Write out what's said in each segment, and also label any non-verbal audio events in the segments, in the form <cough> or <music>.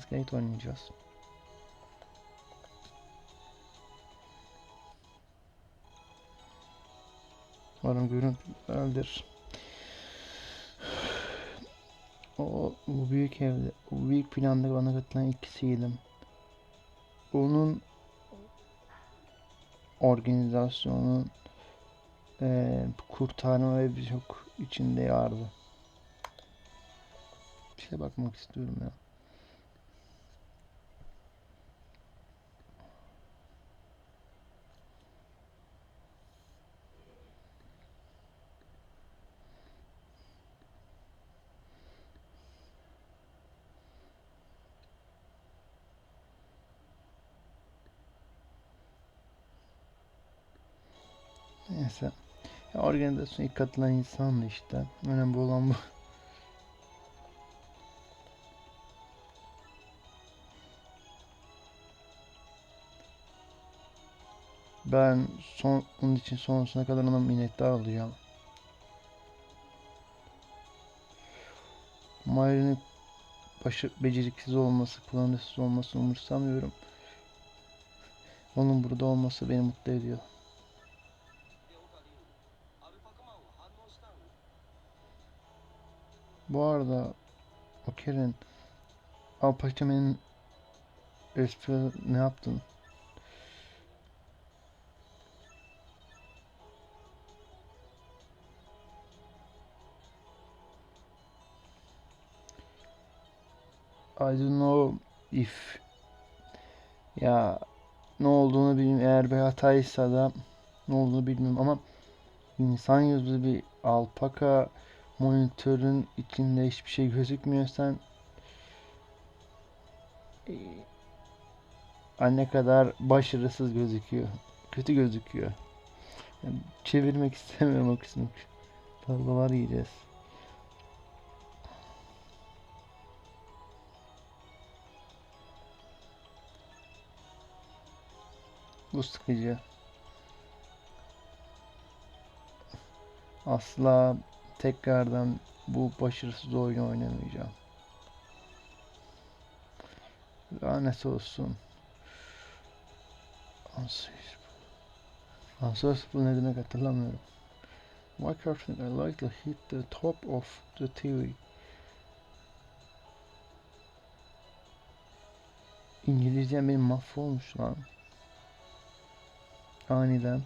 Skate oynayacağız. Umarım görüntü güzeldir. O bu büyük evde, bu büyük planda bana katılan ikisiydim. Onun organizasyonun eee kurtarma ve birçok içinde yardı. Bir şeye bakmak istiyorum ya. Neyse. Ya organizasyona ilk katılan insandı işte. Önemli olan bu. Ben son onun için sonrasına kadar ona minnettar olacağım. Mayri'nin başı beceriksiz olması, plansız olması umursamıyorum. Onun burada olması beni mutlu ediyor. Bu arada o Karen Alpaçamen'in espri ne yaptın? I don't know if ya ne olduğunu bilmiyorum eğer bir hataysa da ne olduğunu bilmiyorum ama insan yüzlü bir alpaka monitörün içinde hiçbir şey gözükmüyorsan eee, ne kadar başarısız gözüküyor. Kötü gözüküyor. Yani çevirmek <laughs> istemiyorum o kısmı. Dalgalar yiyeceğiz. Bu sıkıcı. Asla tekrardan bu başarısız oyunu oynamayacağım. Lanet olsun. Unsearchable ne demek hatırlamıyorum. Why can't I like to hit the top of the TV? İngilizcem benim mahvolmuş lan. Aniden.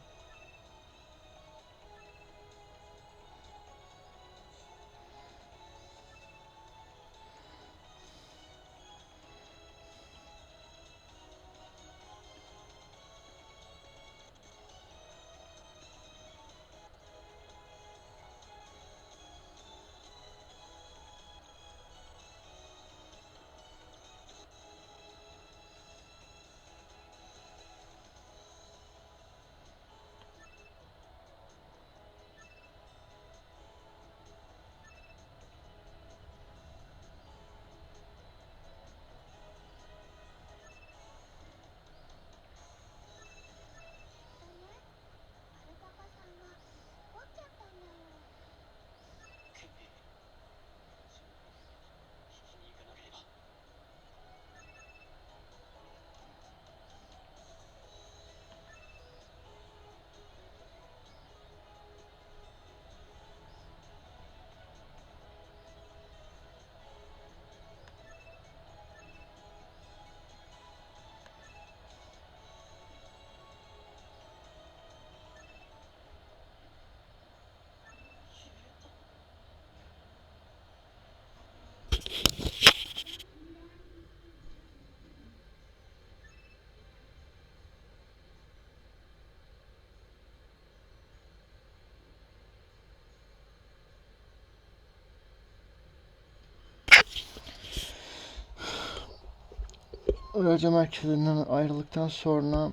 Öğrenci merkezlerinden ayrıldıktan sonra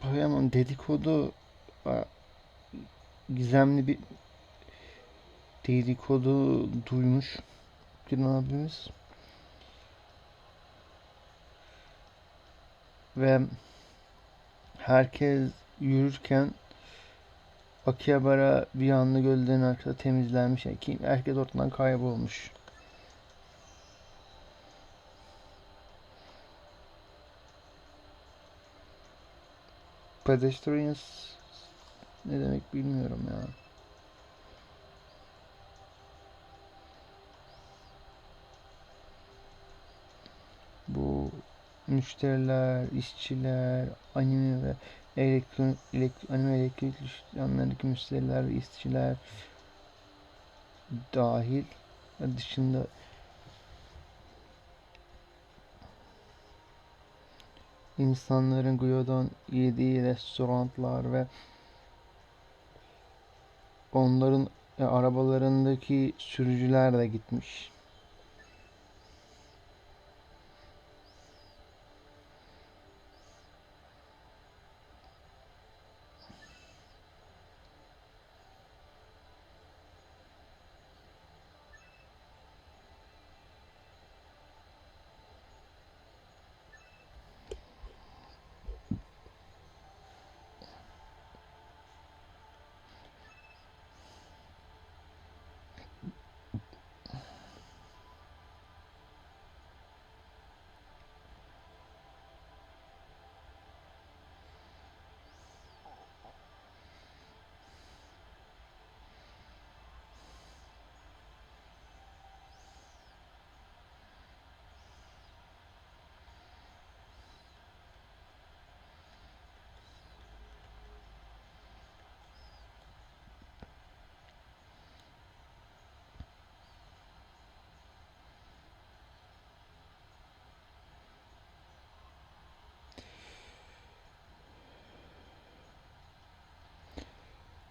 Hemen dedikodu gizemli bir dedikodu duymuş bir abimiz. Ve herkes yürürken Akihabara bir anda gölden arkada temizlenmiş. Yani herkes ortadan kaybolmuş. Pedestrians ne demek bilmiyorum ya. Bu müşteriler, işçiler, anime ve elektron, elek- anime elektrik dükkanlarındaki müşteriler ve işçiler dahil dışında insanların Guyo'dan yediği restoranlar ve onların e, arabalarındaki sürücüler de gitmiş.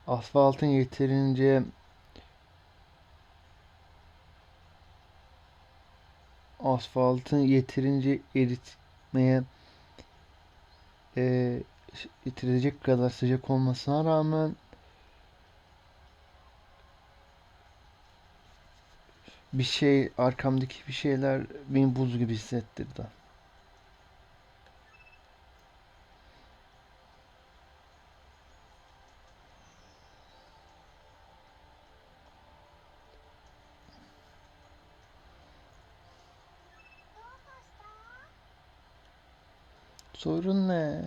Asfaltın yeterince asfaltın yeterince eritmeye e, yetirecek kadar sıcak olmasına rağmen bir şey arkamdaki bir şeyler beni buz gibi hissettirdi. Sorun ne?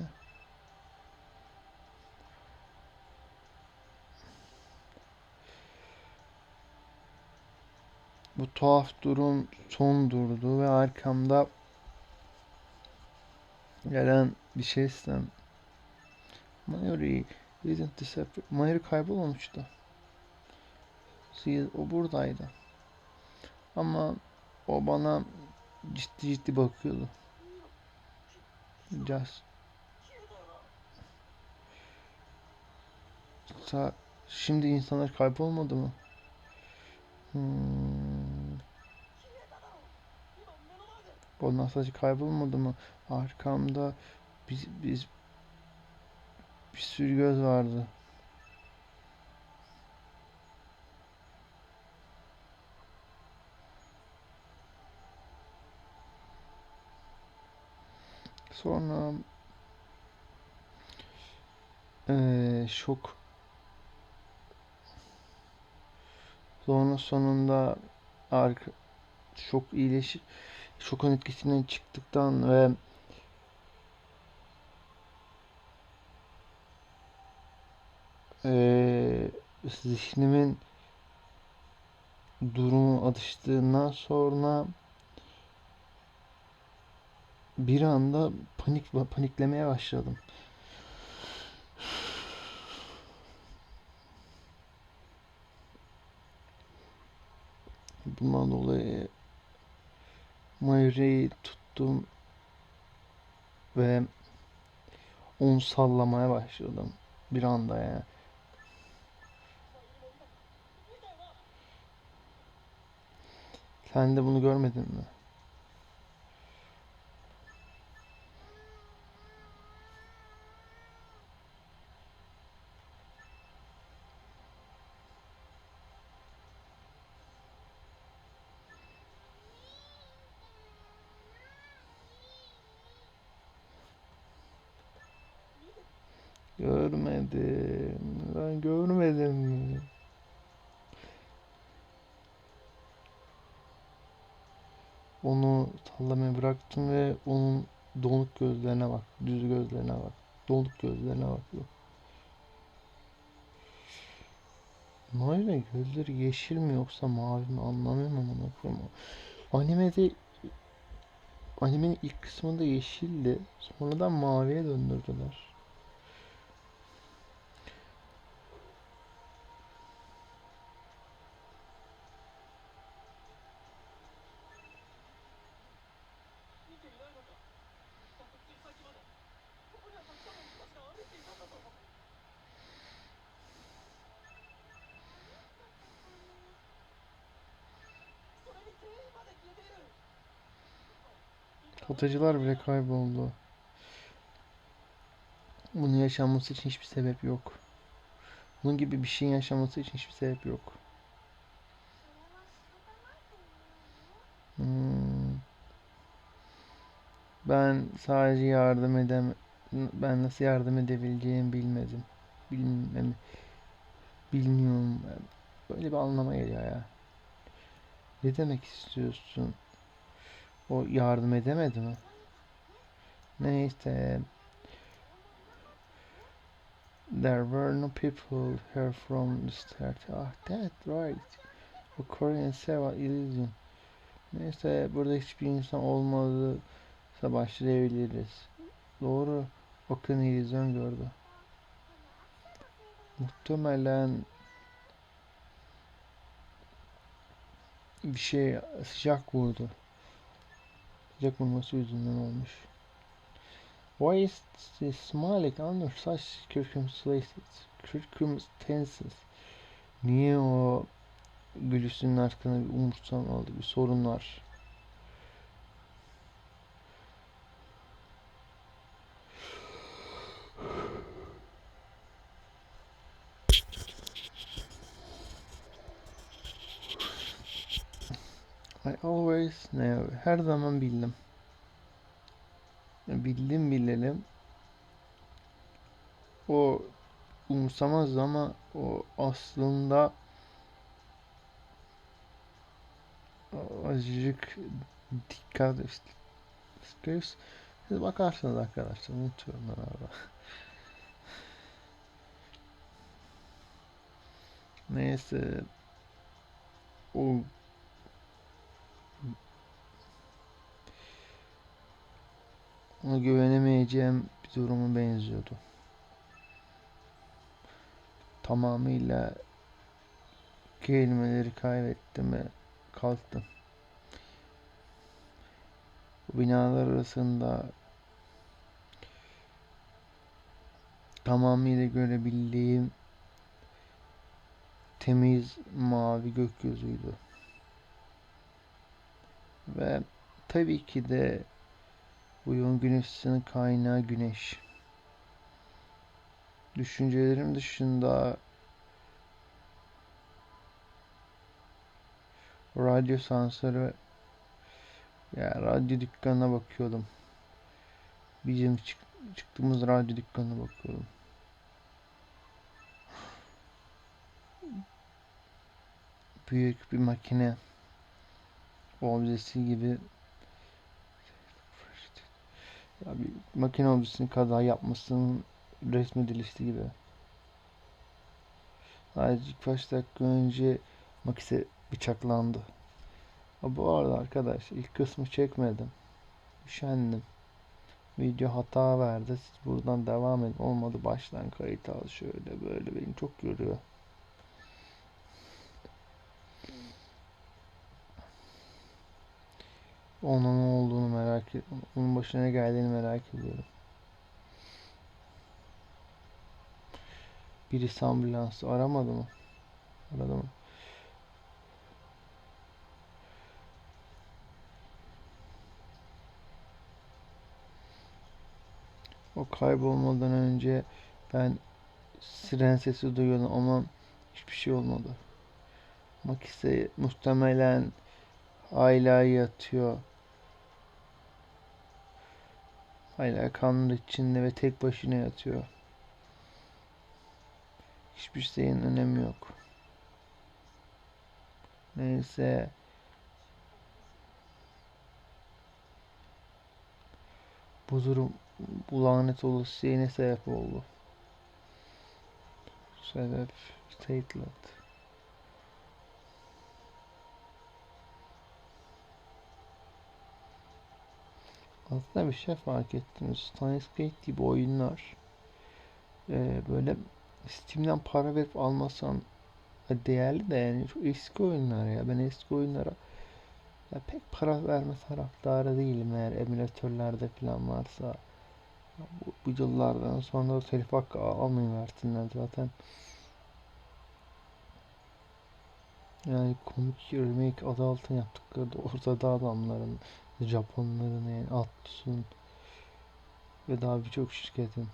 Bu tuhaf durum son durdu ve arkamda gelen bir şey istem. Mayuri isn't disappear. Mayuri kaybolmamıştı. O buradaydı. Ama o bana ciddi ciddi bakıyordu. Just Sa şimdi insanlar kaybolmadı mı? Hmm. Ondan sadece kaybolmadı mı? Arkamda biz biz bir sürü göz vardı. Sonra eee, şok. Sonra sonunda arka şok iyileş şokun etkisinden çıktıktan ve eee zihnimin durumu alıştığından sonra bir anda panik paniklemeye başladım. Bundan dolayı Mayura'yı tuttum ve onu sallamaya başladım bir anda yani. Sen de bunu görmedin mi? Görmedim. Ben görmedim. Onu sallamaya bıraktım ve onun donuk gözlerine bak. Düz gözlerine bak. Donuk gözlerine bak. Mayra gözleri yeşil mi yoksa mavi mi anlamıyorum ama koyayım. Animede animenin ilk kısmında yeşildi. Sonradan maviye döndürdüler. Satıcılar bile kayboldu. Bunun yaşanması için hiçbir sebep yok. Bunun gibi bir şeyin yaşanması için hiçbir sebep yok. Hmm. Ben sadece yardım edem ben nasıl yardım edebileceğimi bilmedim. Bilmem bilmiyorum. Böyle bir anlama geliyor ya. Ne demek istiyorsun? O yardım edemedi mi? Neyse. There were no people here from the start. Ah, that's right. O Korean Seva Illusion. Neyse burada hiçbir insan olmadıysa başlayabiliriz. Doğru. Bakın illüzyon gördü. Muhtemelen bir şey sıcak vurdu. Sıcak vurması yüzünden olmuş. Why is he smiling under such circumstances? Niye o gülüşünün arkasında bir umursamalı bir sorun var? I always know. Her zaman bildim. Bildim bilelim. O umursamaz ama o aslında azıcık dikkat istiyoruz. Siz bakarsınız arkadaşlar. Unutuyorum ben arada. Neyse. O ona güvenemeyeceğim bir duruma benziyordu. Tamamıyla kelimeleri kaybettim ve kalktım. Binalar arasında tamamıyla görebildiğim temiz mavi gökyüzüydü. Ve tabii ki de bu yoğun güneş ışığının kaynağı güneş. Düşüncelerim dışında radyo sansörü ya radyo dükkanına bakıyordum. Bizim çık çıktığımız radyo dükkanına bakıyordum. Büyük bir makine objesi gibi ya bir makine objesinin kaza yapmasının resmedilişi gibi. Sadece birkaç dakika önce Makise bıçaklandı. Ha, bu arada arkadaş ilk kısmı çekmedim. Üşendim. Video hata verdi. Siz buradan devam edin. Olmadı baştan kayıt al şöyle böyle beni çok yoruyor. Onun ne olduğunu merak ediyorum. Onun başına ne geldiğini merak ediyorum. Birisi ambulansı aramadı mı? Aradı mı? O kaybolmadan önce ben siren sesi duyuyordum ama hiçbir şey olmadı. Makise muhtemelen hala yatıyor. Hala kanlı içinde ve tek başına yatıyor. Hiçbir şeyin önemi yok. Neyse. Bu durum bu lanet olası şeye ne sebep oldu? Sebep Statelet. Aslında bir şey fark ettim. Steins Gate gibi oyunlar eee, böyle Steam'den para verip almasan e, değerli de yani çok eski oyunlar ya. Ben eski oyunlara ya pek para verme taraftarı değilim eğer emülatörlerde falan varsa. Bu, bu yıllardan sonra telif hakkı al- almayı versinler zaten. Yani komik remake adı altına yaptıkları da ortada adamların, Japonların yani Atlus'un ve daha birçok şirketin.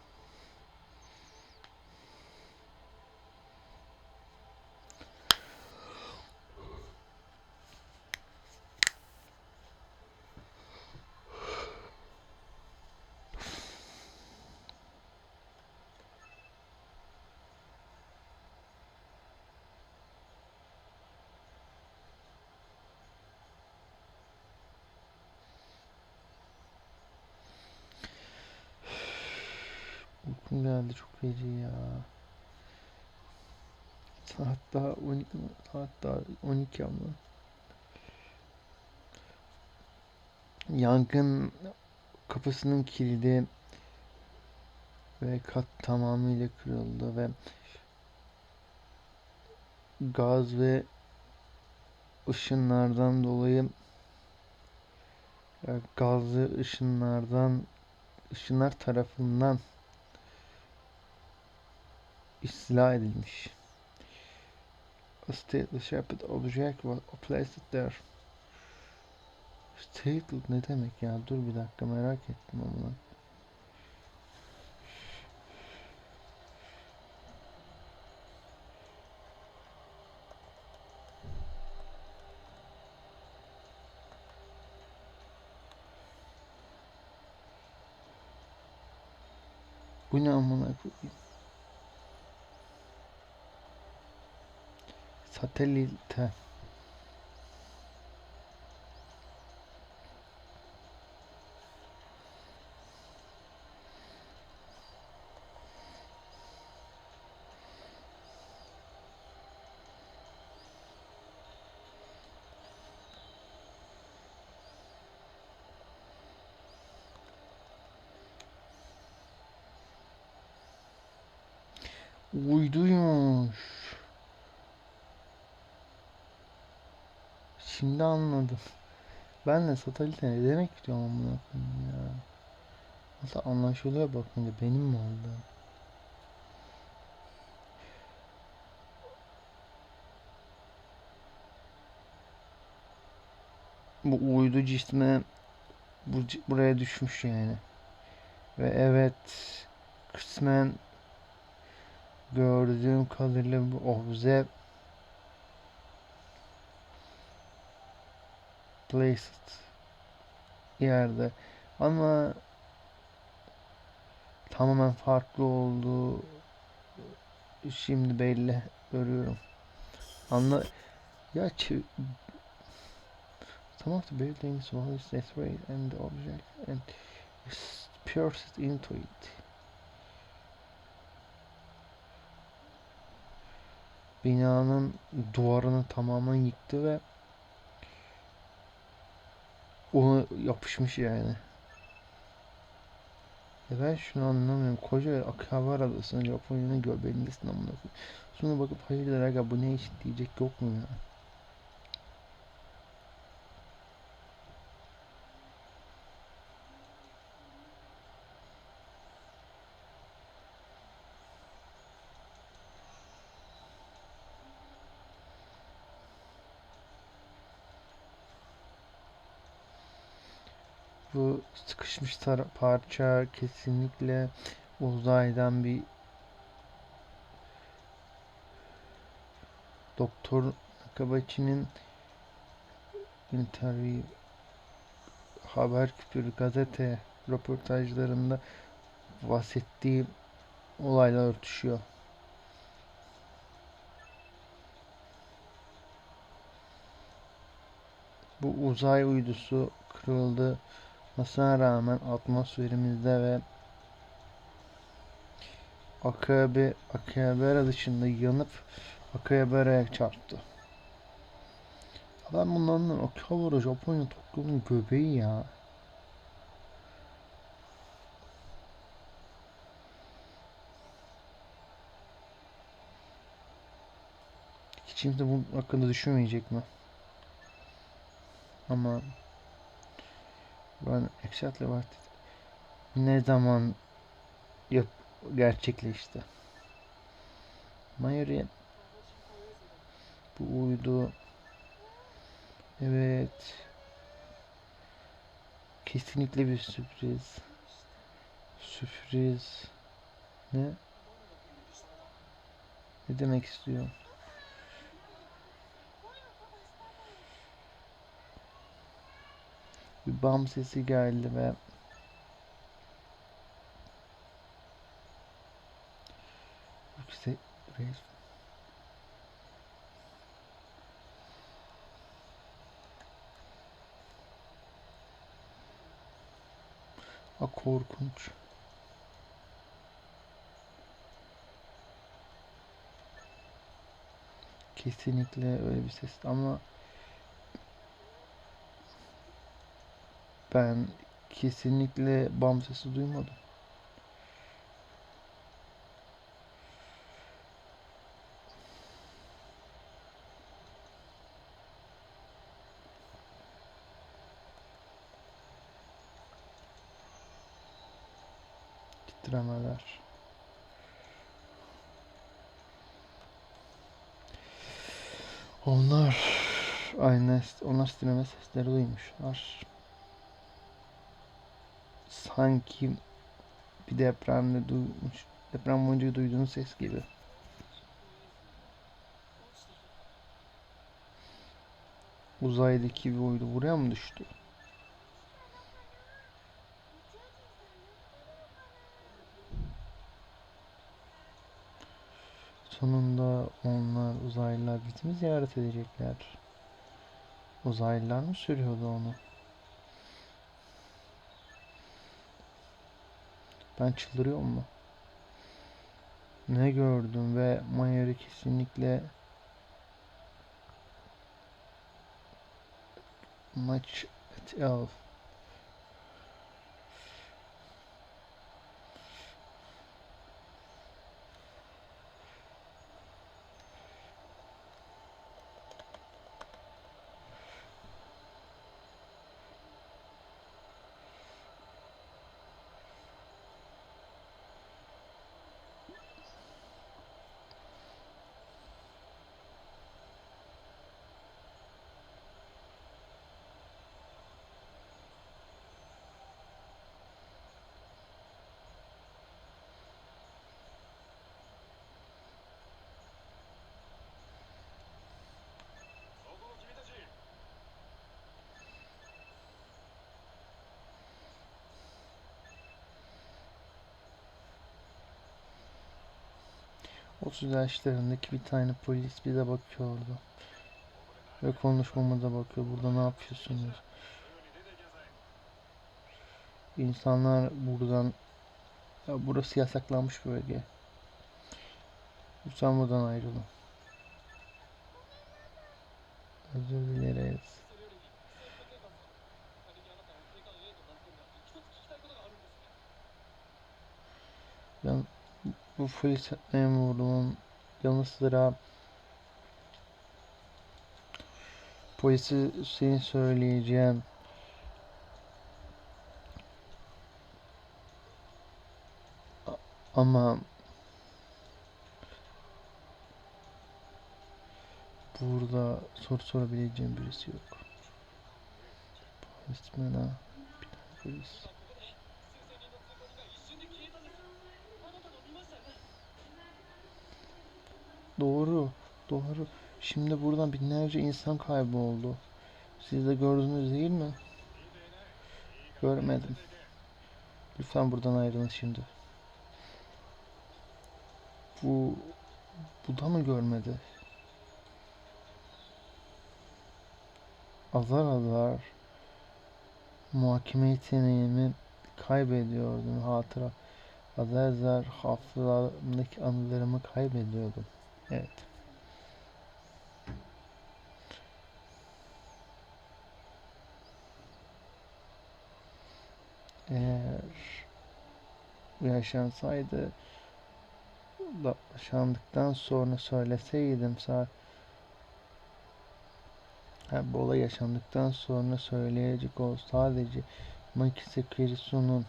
Uykum geldi çok feci ya. Saat daha 12, saat daha 12 ama. Yangın kapısının kilidi ve kat tamamıyla kırıldı ve gaz ve ışınlardan dolayı e, gazlı ışınlardan ışınlar tarafından istila edilmiş. A stateless shaped object was placed there. Stateless ne demek ya? Dur bir dakika merak ettim ama. Bu ne amına koyayım? Satelite. Uyduymuş. Şimdi anladım. Ben de satelite ne demek istiyorum amına ya. Nasıl anlaşılıyor bakınca benim mi oldu? Bu uydu cisme bu, buraya düşmüş yani. Ve evet kısmen gördüğüm kadarıyla bu obze placed yerde ama tamamen farklı olduğu şimdi belli görüyorum. Anla ya some of the buildings was destroyed and the object and pierced into it. Binanın duvarını tamamen yıktı ve onu yapışmış yani. Ya ben şunu anlamıyorum. Koca Akihabara adasının Japonya'nın göbeğindesin amına koyayım. Sonra bakıp hayırdır aga bu ne iş diyecek yok mu ya? sıkışmış parça kesinlikle uzaydan bir Doktor Nakabachi'nin interview haber küpürü gazete röportajlarında bahsettiği olayla örtüşüyor. Bu uzay uydusu kırıldı. Masına rağmen atmosferimizde ve Akabe, Akabera dışında yanıp Akabera'ya çarptı. Ben bundan Akabera Japonya Tokyo'nun göbeği ya. Hiç kimse bunun hakkında düşünmeyecek mi? Ama ben exactly what ne zaman yap gerçekleşti? Mayuri bu uydu. Evet. Kesinlikle bir sürpriz. Sürpriz. Ne? Ne demek istiyor? Bir bam sesi geldi ve yüksek reis A korkunç. Kesinlikle öyle bir ses ama ben kesinlikle bam sesi duymadım. Titremeler. Onlar aynı onlar titreme sesleri duymuşlar. Sanki bir depremde duymuş, deprem boyunca duyduğun ses gibi. Uzaydaki bir uydu buraya mı düştü? Sonunda onlar uzaylılar bizi ziyaret edecekler? Uzaylılar mı sürüyordu onu? Ben çıldırıyor mu? Ne gördüm ve Mayer'i kesinlikle much at elf 30 yaşlarındaki bir tane polis bize bakıyor orada. Ve konuşmamıza bakıyor. Burada ne yapıyorsunuz? İnsanlar buradan ya burası yasaklanmış bölge. Lütfen buradan ayrılın. Özür dileriz. Bu polis memurunun yanı sıra polisi Hüseyin söyleyeceğim. Ama burada soru sorabileceğim birisi yok. Polismena bir tane polis. Doğru, doğru. Şimdi buradan binlerce insan kayboldu. Siz de gördünüz değil mi? Görmedim. Lütfen buradan ayrılın şimdi. Bu, bu da mı görmedi? azar azar muhakeme yeteneğimi kaybediyordum. Hatıra azar azar hafızalarımdaki anılarımı kaybediyordum. Evet. Eğer yaşansaydı yaşandıktan sonra söyleseydim sa ha, bu olay yaşandıktan sonra söyleyecek ol sadece Makise Kirisu'nun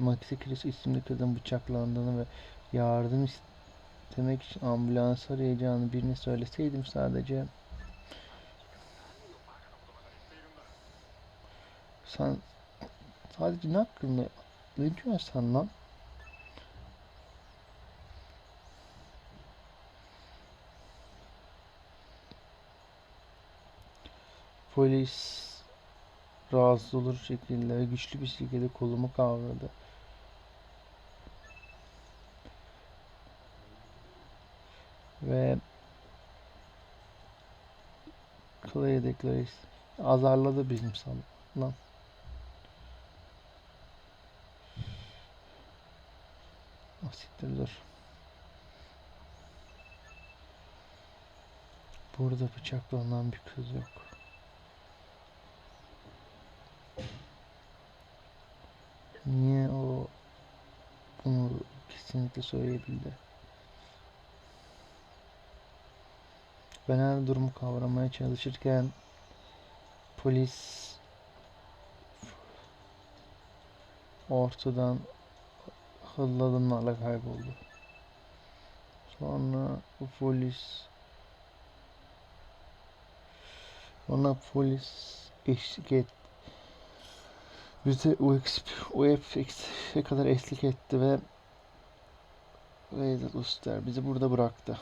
Makise Kirisu isimli kadın bıçaklandığını ve yardım istemek için ambulans arayacağını birine söyleseydim sadece sen sadece ne hakkında ne diyorsun sen lan? Polis rahatsız olur şekilde güçlü bir şekilde kolumu kavradı. Ve Clay Declaration azarladı bizim lan. Ah, siktir dur. Burada bıçaklanan bir kız yok. Niye o bunu kesinlikle söyleyebildi? Ben her durumu kavramaya çalışırken polis ortadan hızlı adımlarla kayboldu. Sonra bu polis Sonra polis eşlik et. Bize o, exp- o FX'e kadar eşlik etti ve Vedat Uster bizi burada bıraktı.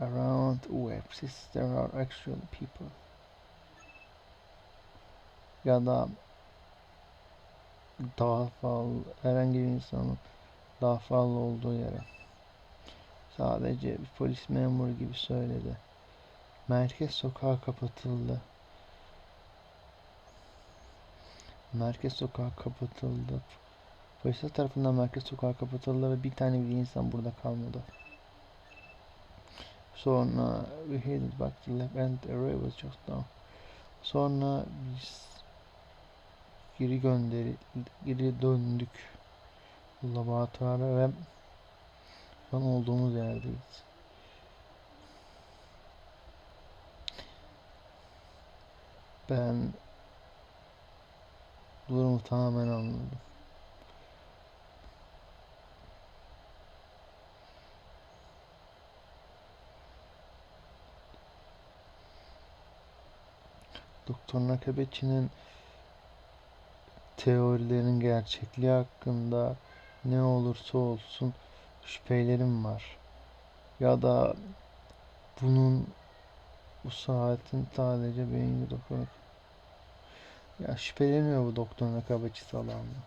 Around Oasis there are actual people. Ya da daha fazla herhangi bir insanın daha fazla olduğu yere. Sadece bir polis memuru gibi söyledi. Merkez sokağı kapatıldı. Merkez sokağı kapatıldı. Polisler tarafından merkez sokağı kapatıldı ve bir tane bile insan burada kalmadı. Sonra we headed back to left and the array was just down. Sonra biz geri gönderi geri döndük laboratuvara ve an olduğumuz yerdeyiz. Ben durumu tamamen anladım. Doktor Nakabeçi'nin teorilerin gerçekliği hakkında ne olursa olsun şüphelerim var. Ya da bunun bu saatin sadece beyin doktor ya şüpheleniyor bu doktor Nakabeçi salağından.